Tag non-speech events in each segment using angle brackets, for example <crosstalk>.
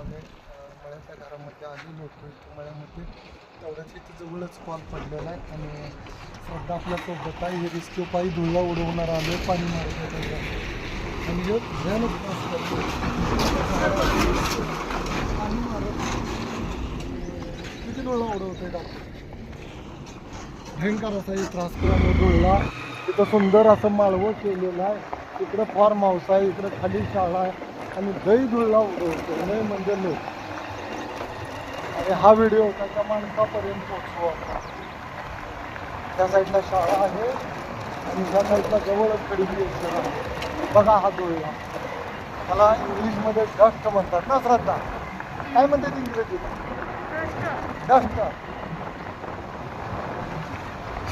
आम्ही मळ्याच्या घरामध्ये आलेलो होतो. मळ्यामध्ये तेवढ्याच इथे जवळच कॉल पडलेला आहे आणि सध्या आपल्यासोबत आहे हे रिस्क्यू पायी धुळला उडवणार आलो पाणी मारत म्हणजे भयानक त्रास करतो पाणी मारत किती डोळा उडवतोय डॉक्टर? भयंकर असा त्रास करायला डोळला तिथं सुंदर असं माळवं केलेलं आहे. इकडं फार्म हाऊस आहे इकडं खाली शाळा आहे. आणि दही धुळला उडवतो नाही म्हणजे लोक आणि हा व्हिडिओ त्याच्या माणसापर्यंत पोहोचवा त्या साईडला शाळा आहे आणि ह्या साईडला जवळच कडी आहे बघा हा धुळला त्याला इंग्लिशमध्ये डस्ट म्हणतात ना श्रद्धा. काय म्हणतात इंग्रजीत? डस्ट.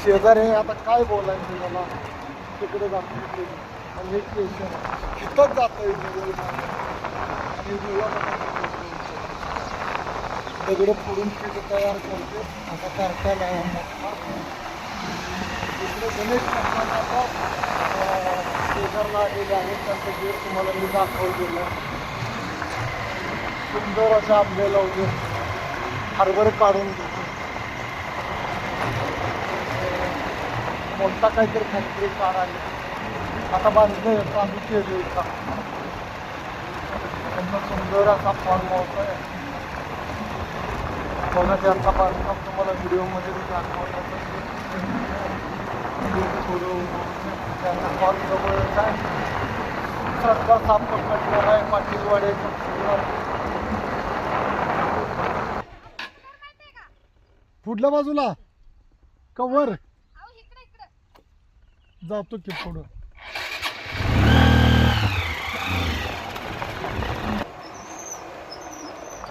शेजारी आता काय बोलायचं मला तिकडे जातो. इथंच जातं दगडं फोडून तिथं तयार करते असा कारखाना आहे मोठा. इकडे गणेश भगवानाचा, अं, शेजारला आलेले आहेत त्यांचं गेट तुम्हाला मी दाखवलेलं सुंदर असे आंबे लावले हरभर काढून घेतो मोठा काहीतरी फॅक्टरी कार आहे आता बांधलं चालू केली का त्यांना सुंदर असा फॉर्म आहे. बघा त्यांचा बांधकाम तुम्हाला व्हिडिओमध्ये दाखवलं फॉर्म जवळच आहे. श्रद्धा साप पकडलेला आहे. पाटील पुढल्या बाजूला. कवर जातो की पुढं कुणीकडे फिर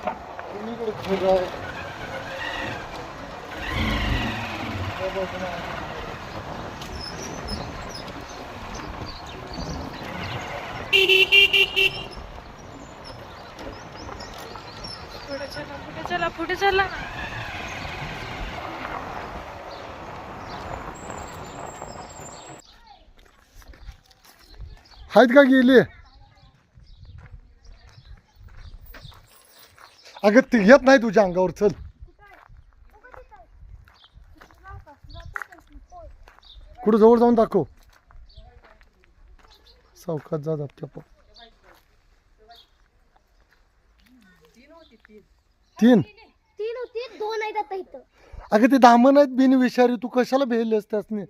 आहे त्या बाजूला आहे. पुढे चला पुढे चला ना. आहेत का गेली? अगं ती येत नाही तुझ्या अंगावर चल. कुठं जवळ जाऊन दाखव. चौकात जा पो तीन. तीन होती दोन आहेत आता इथं. अगं ते दामन आहेत बिन विषारी. तू कशाला भेटलेस त्यासने?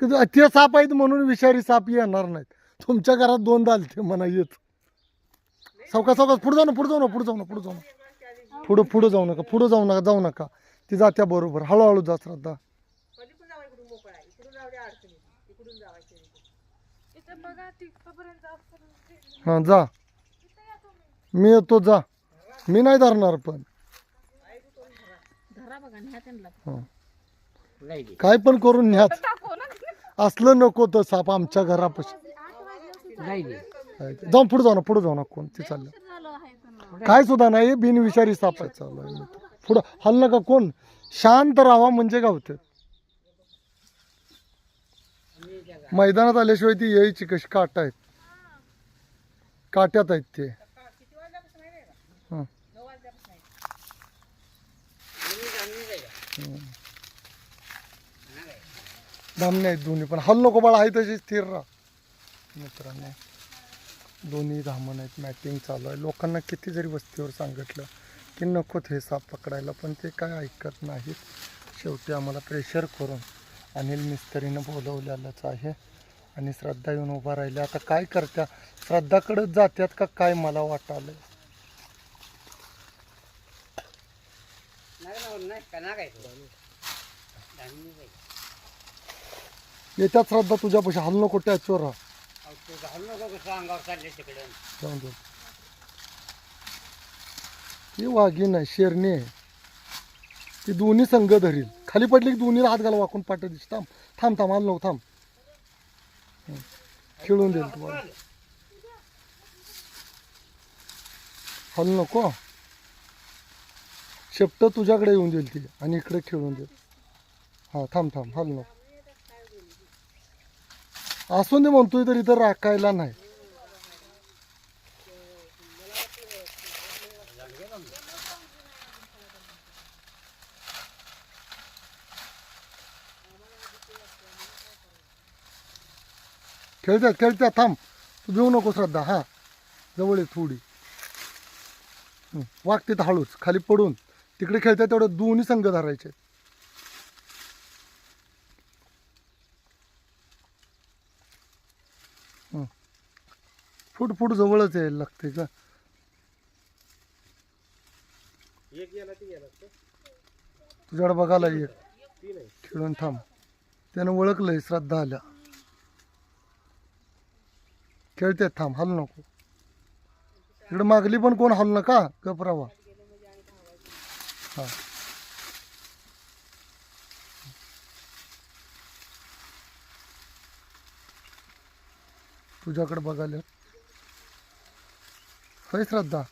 ते साप आहेत म्हणून विषारी साप येणार नाहीत. तुमच्या घरात दोन दालते म्हणा येत. सावकाश सावकाश पुढे जाऊ ना पुढे जाऊ ना पुढे जाऊ ना पुढे जाऊ ना. पुढं पुढं जाऊ नका पुढं जाऊ नका जाऊ नका. ती जात्या बरोबर. हळूहळू जा श्रद्धा. हां जा. मी येतो जा. मी नाही धरणार पण. हं. काय पण करून न्याच असलं नको तर साप आमच्या घरापाशी. काय ते. जाऊन पुढे जाऊ ना पुढे जाऊ ना कोण ते चाललं. झालं आहे त्यांना काय? सुद्धा नाही बिनविषारी साप आहे चालू आहे. पुढं हल नका कोण शांत राहावा म्हणजे गावते मैदानात आल्याशिवाय ती यायची कशी? काटा आहेत. काट्यात आहेत ते. हं. हं. धामणे आहेत दोन्ही पण. हल नको बाळा आहे तशी स्थिर राहा. मित्रांनो. दोन्ही धामण आहेत मॅटिंग चालू आहे. लोकांना किती जरी वस्तीवर सांगितलं की नकोत हे साप पकडायला पण ते काय ऐकत नाहीत. शेवटी आम्हाला प्रेशर करून अनिल मिस्त्रीनं बोलवलेलंच आहे आणि श्रद्धा येऊन उभा राहिली. आता काय करत्या? श्रद्धाकडेच जात्यात का काय मला वाटालं येत्यात श्रद्धा तुझ्यापाशी. हल नको टॅचवर राहा. जाऊन दे. ती वाघीण आहे शेरणी आहे. ती दोन्ही संघ धरील. खाली पडली की दोन्ही हात घाला वाकून पाठ दिस थांब थांब थांब आलो थांब. हं. खेळून देईल तुम्हाला. हल नको. शेपट तुझ्याकडे येऊन देईल ती आणि इकडे खेळून देईल. हां थांब थांब हल नको. असून म्हणतोय तर इथं राखायला नाही. खेळत्यात खेळत्या थांब. तू देऊ नको श्रद्धा हा. जवळ आहे थोडी. वागते वाग तिथं हळूच खाली पडून. तिकडे खेळत्या तेवढं दोन्ही संघ धरायचे फूट फूट जवळच यायला लागते का? तुझ्याकडे बघायला ये. खेळून थांब. त्यानं ओळखलंय श्रद्धा आल्या. खेळते थांब हल नको. इकडे मागली पण कोण हल नका गपरावा हा. तुझ्याकडे बघायला होय श्रद्धा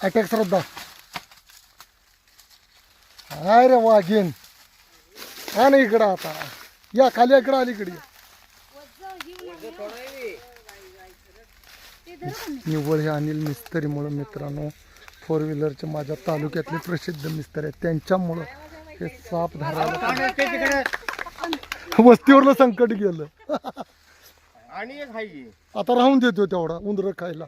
अटॅक श्रद्धा हाय रे वाघीन हा ना इकडं आता या खाली इकडं आली इकडे निव्वळ हे अनिल मिस्त्रीमुळं मित्रांनो फोर व्हीलरचे माझ्या तालुक्यातले प्रसिद्ध मिस्त्री आहेत त्यांच्यामुळं हे साप धरायला वस्तीवरलं संकट गेलं. आणि एक हाय की. आता राहून देतो तेवढा उंदर खायला.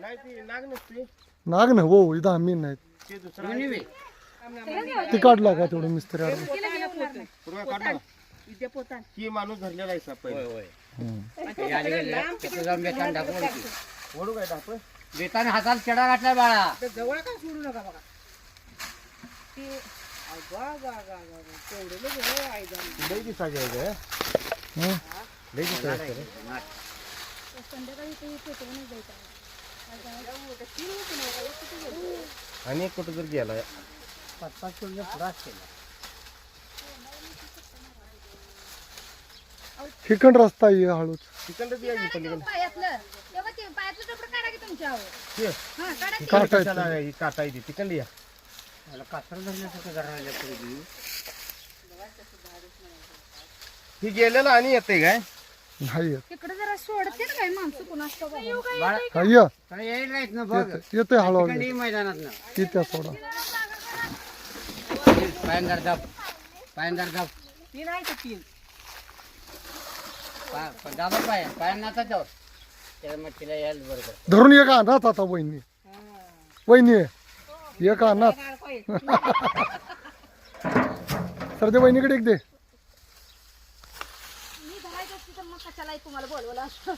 नाही ती नाग नसते. नाग ना हो इथं आम्ही नाहीत. ते दुसरं आहे. ते काढला का तेवढं मिस्त्री आडवं? पूर्वा काढ ना. की माणूस धरलेला आहे साप पहिले. ओढू काय बेताने हातात चढा घातलाय बाळा. लई आहे? हं? लई. आणि एक कुठं तर गेला ठिकण रस्ता आहे हळूच तिकडं ती आहे की पलीकडे पायातलं तेव्हा ते पायातलं टोपलं काढा की तुमच्यावर ते. हा काढा की. काटायचं कशाला आहे? ही काटा आहे ती तिकडली या ही गेलेलं आणि येते काय? नाही येत. तिकडे जरा सोडते ना काय माणसं कुणाच हा, ये. येईल नाहीत ना बघ. येते येते हळूहळू. तिकडे मैदानात ना सोडा. पायंदार दाब. पायंदार दाब. पा- पण दाबा पाय. पाय नाचा जाऊ. त्याला मग तिला यायला बरोबर धरून एक अनाथ आता वहिनी. वहिनी आहे. एक अनाथ सर ते वहिनीकडे एक दे. मी धरायचं असती तर मग कशाला तुम्हाला बोलवलं असतं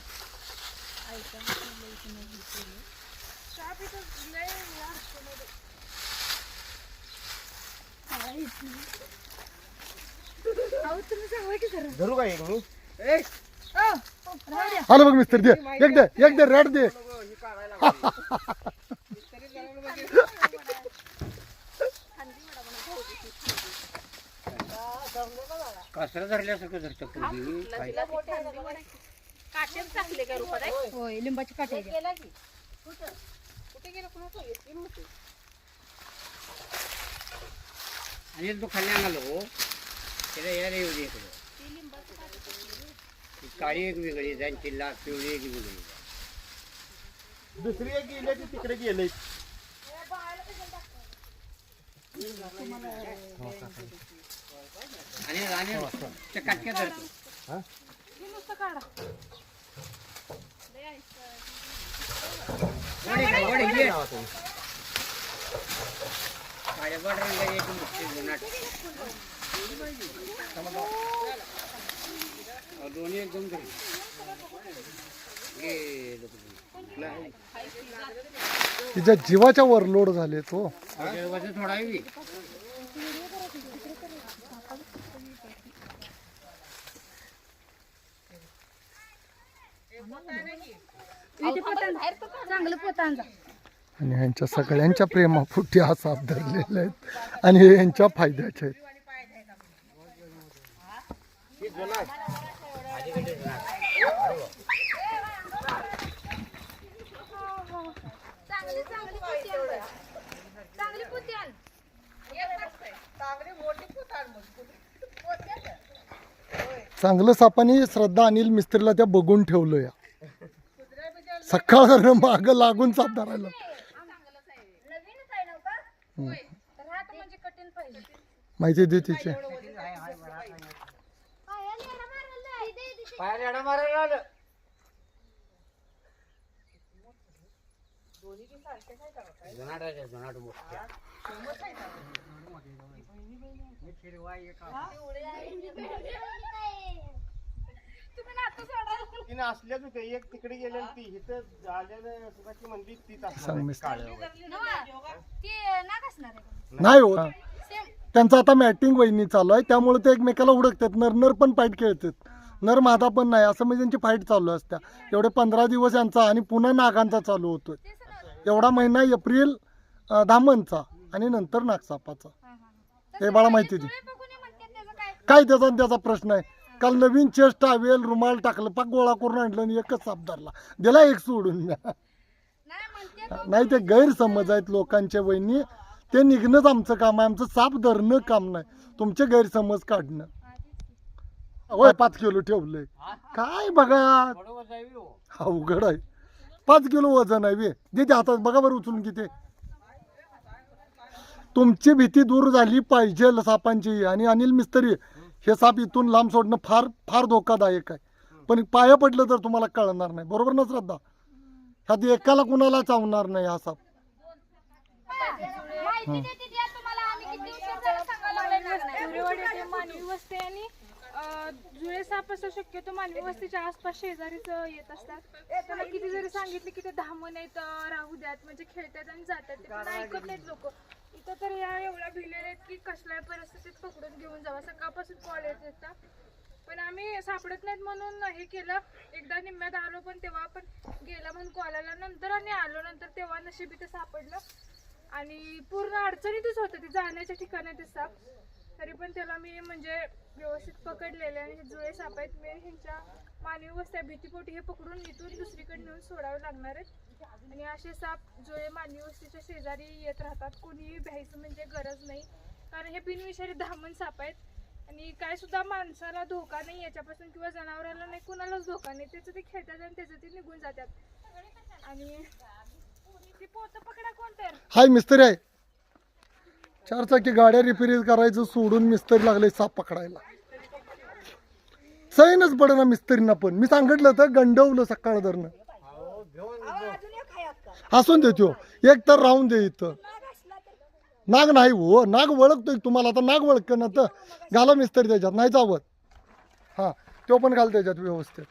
अहो, तुम्ही सांगा की जरा. धरू काय एक मी? अहो, राहू द्या. आलं बघ मिस्त्री दे. एक दे एक दे रॅड दे. <laughs> कसं धरल्यासारखं धरतं पूर्वी काय? होय लिंबाची काटे आणि तो खाली आणालो त्याला यायला येऊ दे इकडे. ती काळी एक वेगळी त्यांची लाल पिवळी एक वेगळी. दुसरी एक गेली ती तिकडे गेले. आणि त्या काटक्या धरतो. वडी वडी एक. अहो, दोन्ही एकदम. तिच्या जीवाच्या वर लोड झाले तो थोडा आहे बी. इथे पोतान चांगलं आणि ह्यांच्या सगळ्यांच्या प्रेमापोटी हा साप धरलेले आहेत आणि हे यांच्या फायद्याचे आहेत. चांगली चांगली पोती चांगली पोती आण. चांगलं सापाने श्रद्धा अनिल मिस्त्रीला त्या बघून ठेवलं या सकाळ माग लागून साप धरायला. म्हणजे माहिती दे तिची. पायाला ते. तिने असल्याच होते एक तिकडे गेलेली ती इथं झालेलं तीच सांग असणार. काळ्यावर. ती नाक असणार आहे का? नाही हो सेम त्यांचं आता मॅटिंग वहिनी चालू आहे त्यामुळे ते एकमेकाला हुडकतात नर नर पण फाईट खेळतात नर मादा पण नाही असं म्हणजे त्यांची फाईट चालू असत्या एवढे पंधरा दिवस यांचा आणि पुन्हा नागांचा चालू होतोय एवढा महिना एप्रिल अं, धामणचा आणि नंतर नागसापाचा हे बाळा माहिती दे बघून ये म्हणते त्याचं काय काय त्याचा आणि त्याचा प्रश्न आहे काल नवीन चेस्ट टावेल रुमाल टाकलं पाक गोळा करून आणलं आणि एकच साप धरला. दिला एक सोडून. नाही नाही ते गैरसमज आहेत लोकांच्या वहिनी. ते निघणंच आमचं काम आहे. आमचं साप धरणं काम नाही. तुमचे गैरसमज काढणं. होय पाच किलो ठेवलंय. काय बघा? अवघड आहे. पाच किलो वजन आहे बे. देते हातात बघा बरं उचलून किती तुमची भीती दूर झाली पाहिजे सापांची. आणि अनिल मिस्त्री हे साप इथून लांब सोडणं फार फार धोकादायक आहे. पण पाया पडलं तर तुम्हाला कळणार नाही. बरोबर ना श्रद्धा? ह्यात एकाला कुणाला चावणार नाही हा साप? जुळे साप असं शक्यतो मानवी वस्तीच्या आसपास शेजारीच येत असतात. त्यांना किती जरी सांगितले की ते अं, राहू द्यात म्हणजे खेळतात आणि जातात. ते पण ऐकत नाहीत लोक. इथं तर या एवढ्या भिलेल्या आहेत की कसल्या परिस्थितीत पकडून घेऊन जावा. सकाळपासून कॉल येत येतात पण आम्ही सापडत नाहीत म्हणून हे केलं. एकदा निम्म्यात आलो पण तेव्हा पण गेला म्हणून कॉल आला. नंतर आणि आलो. नंतर तेव्हा नशीब इथं सापडलं. आणि पूर्ण अडचणीतच होतं ते जाण्याच्या ठिकाणी ते साप तरी पण त्याला मी म्हणजे व्यवस्थित पकडलेले आणि हे जुळे साप आहेत. मी ह्यांच्या मानवी वस्त्या भीतीपोटी हे पकडून इथून दुसरीकडे नेऊन सोडावे लागणार आहेत आणि असे साप जुळे मानवी वस्तीच्या शेजारी येत राहतात कोणीही भ्यायचं म्हणजे गरज नाही. कारण हे बिनविषारी धामण साप आहेत. आणि काय सुद्धा माणसाला धोका नाही याच्यापासून किंवा जनावराला नाही कुणालाच धोका नाही. त्याचं ते खेळतात आणि त्याचं ते निघून जातात. आणि ते पोतं पकडा कोण तर? हाय मिस्त्री आहे. चार चाकी गाड्या रिपेरिंग करायचं सोडून मिस्त्री लागले साप पकडायला. सैनच पडेना मिस्त्रींना पण. मी सांगितलं तर गंडवलं सकाळ धरणं असून देतो एक तर राहून दे इथं. नाग नाही हो. नाग ओळखतो तुम्हाला. आता नाग ओळख ना तर घाला मिस्त्री त्याच्यात नाही जावत हां तो पण घाल त्याच्यात व्यवस्थित.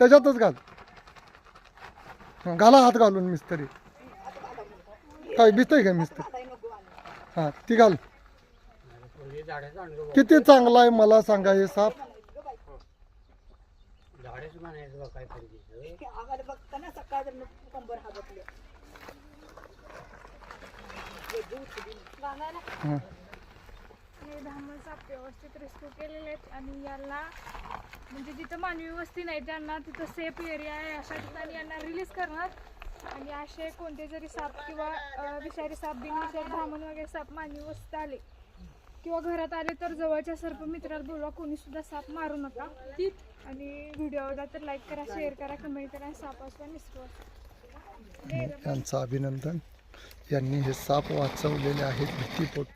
त्याच्यातच घाल. घाला हात घालून मिस्त्री. काय भिजतंय का मिस्त्री? हा ती घाल. किती चांगला आहे मला सांगा हे साप. म्हणायचं बा काय पाहिजे हं. हे धामण साप व्यवस्थित रेस्क्यू केलेले आहेत आणि यांना म्हणजे जिथं मानवी वस्ती नाही त्यांना तिथं सेफ एरिया आहे. अशा ठिकाणी यांना रिलीज करणार. आणि असे कोणते जरी साप किंवा अं, विषारी साप बिनविषारी धामण वगैरे साप मानवी वस्तीत आले किंवा घरात आले तर जवळच्या सर्प मित्राला बोलवा कोणी सुद्धा साप मारू नका. आणि व्हिडिओ आवडला तर लाईक करा शेअर करा कमेंट करा साप असवा निसरू त्यांचं अभिनंदन. यांनी हे साप वाचवलेले आहेत भीतीपोटी.